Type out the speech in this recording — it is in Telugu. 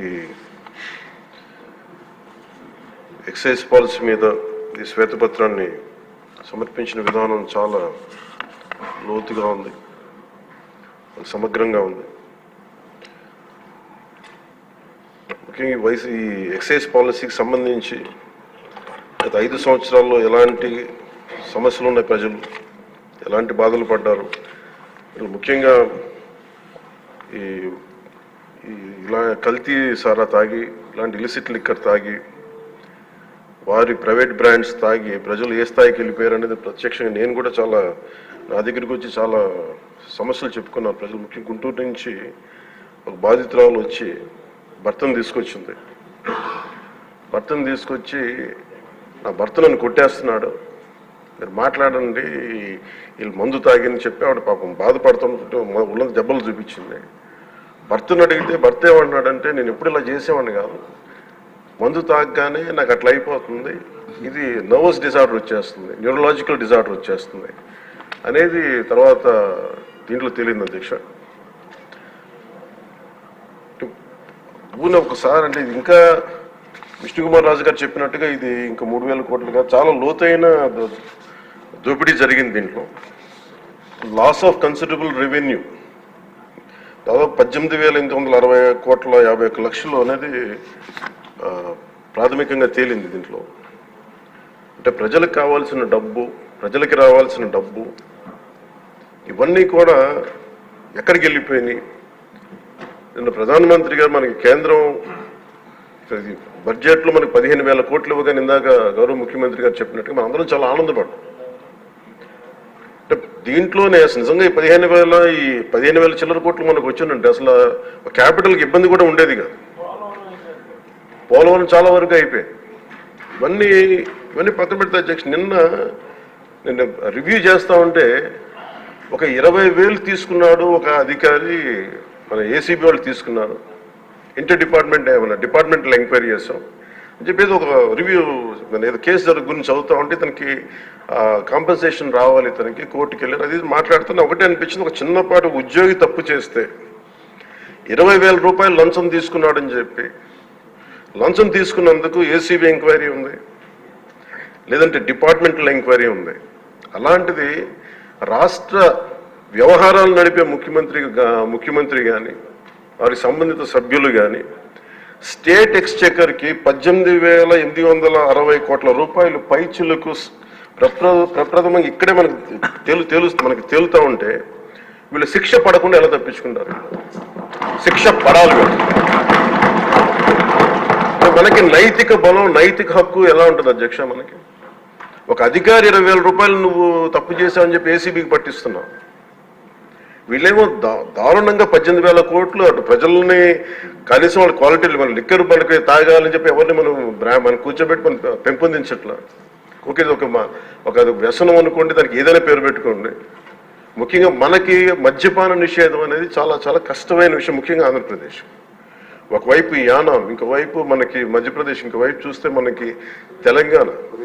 ఈ ఎక్సైజ్ పాలసీ మీద ఈ శ్వేతపత్రాన్ని సమర్పించిన విధానం చాలా లోతుగా ఉంది. సమగ్రంగా ఉంది. ముఖ్యంగా వయసు ఈ ఎక్సైజ్ పాలసీకి సంబంధించి గత ఐదు సంవత్సరాల్లో ఎలాంటి సమస్యలు ఉన్నాయి ప్రజలు? ఎలాంటి బాధలు పడ్డారు? ముఖ్యంగా ఈ ఇలా కల్తీ సారా తాగి ఇలాంటి ఇలిసిట్ లిక్కర్ తాగి వారి ప్రైవేట్ బ్రాండ్స్ తాగి ప్రజలు ఏ స్థాయికి వెళ్ళిపోయారు అనేది ప్రత్యక్షంగా నేను కూడా చాలా నా దగ్గరికి వచ్చి చాలా సమస్యలు చెప్పుకున్నాను. ప్రజలు ముఖ్యంగా గుంటూరు నుంచి ఒక బాధితురాలు వచ్చి భర్తను తీసుకొచ్చింది. భర్తను తీసుకొచ్చి నా భర్త నన్ను కొట్టేస్తున్నాడు. మీరు మాట్లాడండి వీళ్ళు మందు తాగిని చెప్పి ఆవిడ పాపం బాధపడుతుంటే ఉన్న దెబ్బలు చూపించింది. భర్తను అడిగితే భర్త ఏమన్నాడంటే నేను ఎప్పుడు ఇలా చేసేవాడిని కాదు. మందు తాగగానే నాకు అట్లా అయిపోతుంది. ఇది నర్వస్ డిజార్డర్ వచ్చేస్తుంది న్యూరలాజికల్ డిజార్డర్ వచ్చేస్తుంది అనేది తర్వాత దీంట్లో తెలియదు అధ్యక్ష. ఊన ఒకసారి అంటే ఇది ఇంకా విష్ణుకుమార్ రాజు గారు చెప్పినట్టుగా ఇది ఇంకా మూడు వేల కోట్లుగా చాలా లోతైన దోపిడీ జరిగింది దీంట్లో. లాస్ ఆఫ్ కన్సిడరబుల్ రెవెన్యూ దాదాపు పద్దెనిమిది వేల ఎనిమిది వందల అరవై కోట్ల యాభై ఒక్క లక్షలు అనేది ప్రాథమికంగా తేలింది దీంట్లో. అంటే ప్రజలకు కావాల్సిన డబ్బు ప్రజలకి రావాల్సిన డబ్బు ఇవన్నీ కూడా ఎక్కడికి వెళ్ళిపోయినాయి? నిన్న ప్రధానమంత్రి గారు మనకి కేంద్రం బడ్జెట్లో మనకి పదిహేను వేల కోట్లు ఇవ్వగానే ఇందాక గౌరవ ముఖ్యమంత్రి గారు చెప్పినట్టుగా మనందరం చాలా ఆనందపడ్డాం. దీంట్లోనే అసలు నిజంగా ఈ పదిహేను వేల ఈ పదిహేను వేల చిల్లర కోట్లు మనకు వచ్చిందంటే అసలు క్యాపిటల్కి ఇబ్బంది కూడా ఉండేది కాదు. పోలవరం చాలా వరకు అయిపోయాయి ఇవన్నీ ఇవన్నీ పక్కన పెడితే అధ్యక్ష నిన్న నిన్న రివ్యూ చేస్తా ఉంటే ఒక ఇరవై వేలు తీసుకున్నాడు ఒక అధికారి మన ఏసీబీ వాళ్ళు తీసుకున్నారు. ఇంటర్ డిపార్ట్మెంట్ ఏమన్నా డిపార్ట్మెంట్లో ఎంక్వైరీ చేస్తాం అని చెప్పేసి ఒక రివ్యూ ఏదో కేసు జరుగు గురించి చదువుతా ఉంటే తనకి కాంపెన్సేషన్ రావాలి తనకి కోర్టుకి వెళ్ళారు. అది మాట్లాడుతున్నా ఒకటే అనిపించింది. ఒక చిన్నపాటి ఉద్యోగి తప్పు చేస్తే ఇరవై వేల రూపాయలు లంచం తీసుకున్నాడని చెప్పి లంచం తీసుకున్నందుకు ఏసీబీ ఎంక్వైరీ ఉంది లేదంటే డిపార్ట్మెంటల్ ఎంక్వైరీ ఉంది. అలాంటిది రాష్ట్ర వ్యవహారాలు నడిపే ముఖ్యమంత్రి ముఖ్యమంత్రి కానీ వారి సంబంధిత సభ్యులు కానీ స్టేట్ ఎక్స్చెకర్కి పద్దెనిమిది వేల ఎనిమిది వందల అరవై కోట్ల రూపాయలు పైచులకు ప్రప్ర ప్రప్రథమంగా ఇక్కడే మనకు తెలు తెలు మనకి తేలుతూ ఉంటే వీళ్ళు శిక్ష పడకుండా ఎలా తప్పించుకుంటారు? శిక్ష పడాలి మనకి నైతిక బలం నైతిక హక్కు ఎలా ఉంటుంది అధ్యక్ష మనకి? ఒక అధికారి ఇరవై వేల రూపాయలు నువ్వు తప్పు చేశావని చెప్పి ఏసీబీకి పట్టిస్తున్నావు. వీళ్ళేమో దా- దారుణంగా పద్దెనిమిది వేల కోట్లు అటు ప్రజల్ని కనీసం వాళ్ళ క్వాలిటీలు మన లిక్కర్ మనకి తాగాలని చెప్పి ఎవరిని మనం బ్రా- మనం కూర్చోబెట్టి మనం పెంపొందించట్లా? ఓకే ఇది ఒక మా- ఒక వ్యసనం అనుకోండి దానికి ఏదైనా పేరు పెట్టుకోండి. ముఖ్యంగా మనకి మద్యపాన నిషేధం అనేది చాలా చాలా కష్టమైన విషయం ముఖ్యంగా ఆంధ్రప్రదేశ్. ఒకవైపు ఈ యానం ఇంకోవైపు మనకి మధ్యప్రదేశ్ ఇంకోవైపు చూస్తే మనకి తెలంగాణ.